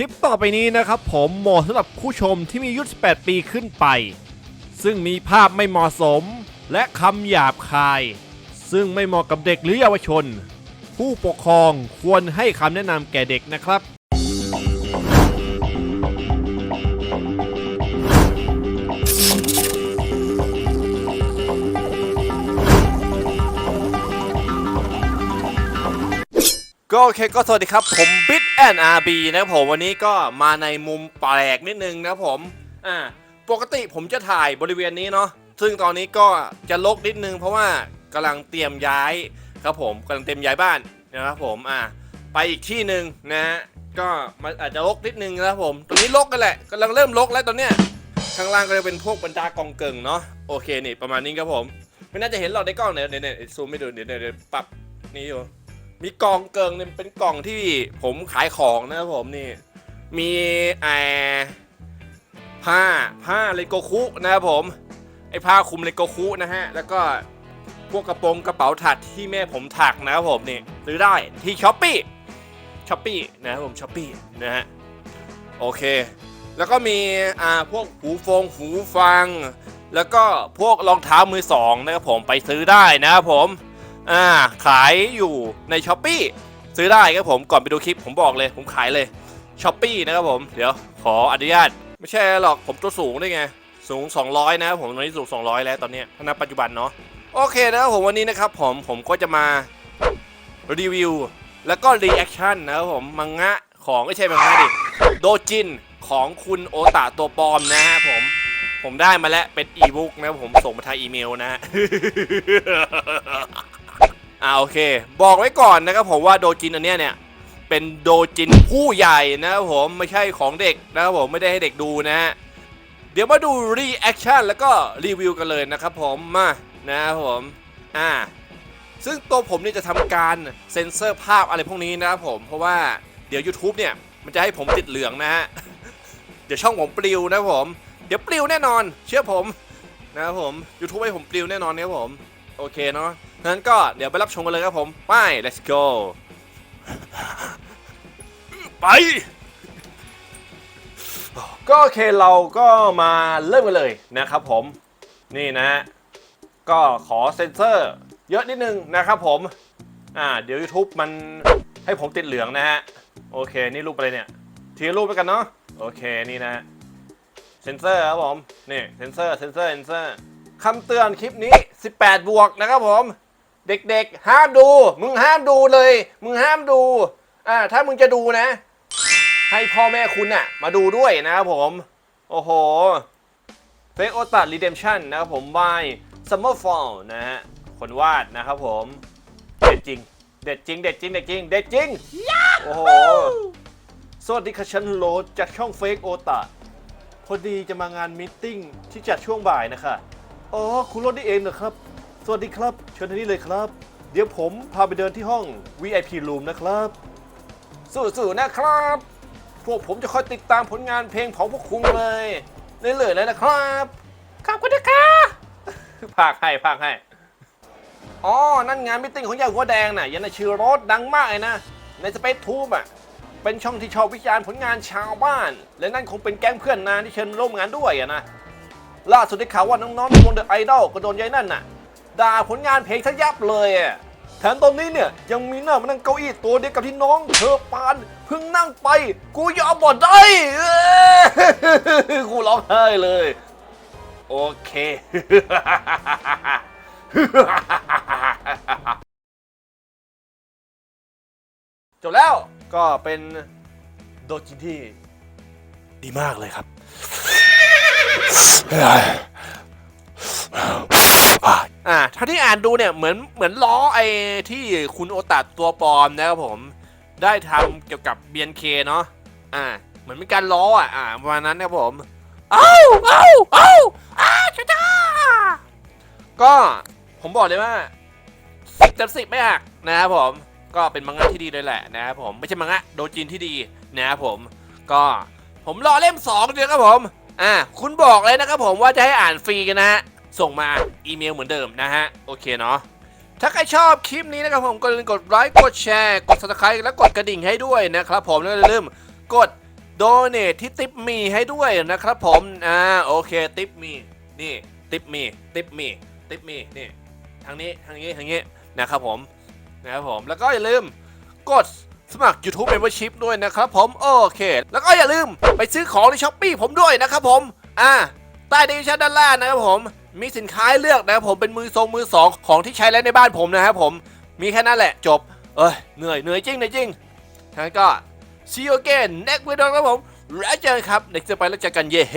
ลิปต่อไปนี้นะครับผมเหมาะสำหรับผู้ชมที่มีอายุ18 ปีขึ้นไป ซึ่งมีภาพไม่เหมาะสม และคำหยาบคาย ซึ่งไม่เหมาะกับเด็กหรือเยาวชน ผู้ปกครองควรให้คำแนะนำแก่เด็กนะครับ ก็โอเคก็สวัสดีครับ ผมบิ t แอนอาร์บีนะครับผมวันนี้ก็มาในมุมแปลกนิดนึงนะผมอ่าปกติผมจะถ่ายบริเวณนี้เนาะซึ่งตอนนี้ก็จะลกนิดนึง เพราะว่ากำลังเตรียมย้ายครับผมกำลังเตรียมย้ายบ้านนะครับผมอ่าไปอีกที่หนึ่งนะก็มันอาจจะลกนิดนึงนะครับผมตรงนี้ลกกันแหละกำลังเริ่มลกแล้วตอนเนี้ยข้างล่างก็จะเป็นพวกบรรดากองเกิงเนาะโอเคนี่ประมาณนี้ครับผม ไม่น่าจะเห็นเราในกล้องเนี่ยเนี่ยเนี่ยซูมไม่ดูเดี๋ยวเดี๋ยวเดี๋ยวปรับนี่อยู่ มีกล่องเกิงเนี่ยเป็นกล่องที่ผมขายของนะครับผมนี่ มีไอผ้าผ้าเลโกคุนะครับผม ไอผ้าคลุมเลโกคุนะฮะ แล้วก็พวกกระโปรงกระเป๋าถักที่แม่ผมถักนะครับผมนี่ซื้อได้ที่ช้อปปี้ช้อปปี้นะครับผมช้อปปี้นะฮะโอเค แล้วก็มีอ่าพวกหูฟงหูฟัง แล้วก็พวกรองเท้ามือสองนะครับผมไปซื้อได้นะครับผม อ่าขายอยู่ในช้อปปีซื้อได้ครับผมก่อนไปดูคลิปผมบอกเลย ผมขายเลยช้อปปีนะครับผม เดี๋ยวขออนุญาต ไม่ใช่หรอกผมตัวสูงได้ไง สูง 200 นะครับผมตอนนี้สูง 200 แล้วตอนนี้ยถ้านับปัจจุบันเนาะโอเคนะครับผมวันนี้นะครับผมผมก็จะมารีวิว แล้วก็รีแอคชั่นนะครับผมมังงะของไม่ใช่มังงะดิโดจินของคุณโอตาตัวปลอมนะฮะผมผมได้มาแล้วเป็นอีบุ๊กนะผมส่งมาทางอีเมลนะ อ่าโอเค บอกไว้ก่อนนะครับผมว่าโดจินอันเนี้ยเนี่ยเป็นโดจินผู้ใหญ่นะครับผมไม่ใช่ของเด็กนะครับผมไม่ได้ให้เด็กดูนะฮะเดี๋ยวมาดูรีแอคชั่นแล้วก็รีวิวกันเลยนะครับผมมานะครับผมอ่าซึ่งตัวผมเนี่ยจะทำการเซ็นเซอร์ภาพอะไรพวกนี้นะครับผมเพราะว่าเดี๋ยว YouTube เนี่ยมันจะให้ผมติดเหลืองนะฮะเดี๋ยวช่องผมปลิวนะครับผม เดี๋ยวปลิวแน่นอน เชื่อผมนะครับผม YouTube ให้ผมปลิวแน่นอนนะครับผม โอเคเนาะงั้นก็เดี๋ยวไปรับชมกันเลยครับผม ไป let's go ไป ก็โอเคเราก็มาเริ่มกันเลยนะครับผม นี่นะฮะก็ขอเซ็นเซอร์ เยอะนิดนึงนะครับผม อ่า เดี๋ยว YouTube มันให้ผมติดเหลืองนะฮะ โอเค นี่รูปอะไรเนี่ย ทีละรูปไปกันเนาะ โอเค นี่นะฮะเซนเซอร์ครับผม นี่เซนเซอร์ เซนเซอร์ เซนเซอร์คำเตือนคลิปนี้ 18 บวกนะครับผม เด็กๆ ห้ามดู มึงห้ามดูเลย มึงห้ามดู อ่า ถ้ามึงจะดูนะ ให้พ่อแม่คุณน่ะมาดูด้วยนะครับผม โอ้โหเฟกโอตัดรีเดมชั่นนะครับผม by Summerfall นะฮะ คนวาดนะครับผม เด็ดจริง เด็ดจริง เด็ดจริง เด็ดจริง เด็ดจริง โอ้โห สวัสดีค่ะฉันโรดจากช่องเฟกโอตาพอดีจะมางานมตติ팅ที่จัดช่วงบ่ายนะคะ อ๋อ คุณโรดนี่เองเหรอครับ สวัสดีครับ เชิญทางนี้เลยครับ เดี๋ยวผมพาไปเดินที่ห้อง VIP Room นะครับ สู้ๆนะครับ พวกผมจะคอยติดตามผลงานเพลงของพวกคุณเลยเรื่อยๆเลยนะครับ ขอบคุณนะครับภาคให้ภาคให้ อ๋อ นั่นงานมิทติ้งของยายหัวแดงน่ะยันชื่อรถดังมากเลยนะ ในสเปซทูบอะ เป็นช่องที่ชอบวิจารณ์ผลงานชาวบ้าน และนั่นคงเป็นแก๊งเพื่อนนานที่เชิญร่วมงานด้วยอะนะ ล่าสุดได้ข่าวว่าน้องๆในวงเดอะไอดอลก็โดนยายนั่นน่ะด่าผลงานเพลงทะยับเลยอะแถมตอนนี้เนี่ยยังมีหน้ามานั่งเก้าอี้ตัวเดียวกับที่น้องเธอปานเพิ่งนั่งไป กูยอมบ่ได้เอ้ยกูร้องไห้เลย โอเค จบแล้วก็เป็นโดจินที่ดีมากเลยครับ อ่าถ้าที่อ่านดูเนี่ยเหมือนเหมือนล้อไอ้ที่คุณโอตัดตัวปลอมนะครับผม ได้ทำเกี่ยวกับ BNK เนาะอ่า เหมือนเป็นการล้ออะอ่าประมาณนั้นนะครับผมเอ้าเอ้าเอ้าอ้าจ้าจ้าก็ผมบอกเลยว่าสิบเต็มสิบไม่หักนะครับผมก็เป็นมังงะที่ดีเลยแหละนะครับผมไม่ใช่มังงะโดจินที่ดีนะครับผม ก็ผมรอเล่ม2เดียวครับผม อ่าคุณบอกเลยนะครับผมว่าจะให้อ่านฟรีกันนะฮะส่งมาอีเมลเหมือนเดิมนะฮะโอเคเนาะถ้าใครชอบคลิปนี้นะครับผมก็อย่าลืมกดไลค์กดแชร์กด subscribe และกดกระดิ่งให้ด้วยนะครับผมแล้วอย่าลืมกดโดเนทที่ติปมีให้ด้วยนะครับผมอ่าโอเคติปมีนี่ติปมีติปมีติปมีนี่ทางนี้ทางนี้ทางนี้นะครับผมนะครับผมแล้วก็อย่าลืมกด สมัคร YouTube Membership ด้วยนะครับผมโอเค แล้วก็อย่าลืมไปซื้อของในช้อปปีผมด้วยนะครับผม อ่า ใต้ดีชั่นด้านล่างนะครับผม มีสินค้าเลือกนะครับผมเป็นมือทรงมือสองของที่ใช้แล้วในบ้านผมนะครับผม มีแค่นั้นแหละจบ เอ้ยเหนื่อยเหนื่อยจริงเหนื่อยจริงทั้งนั้นก็ see you again next video ครับผมแล้วเจอกันครับ next ไปแล้วเจอกันเย่เฮ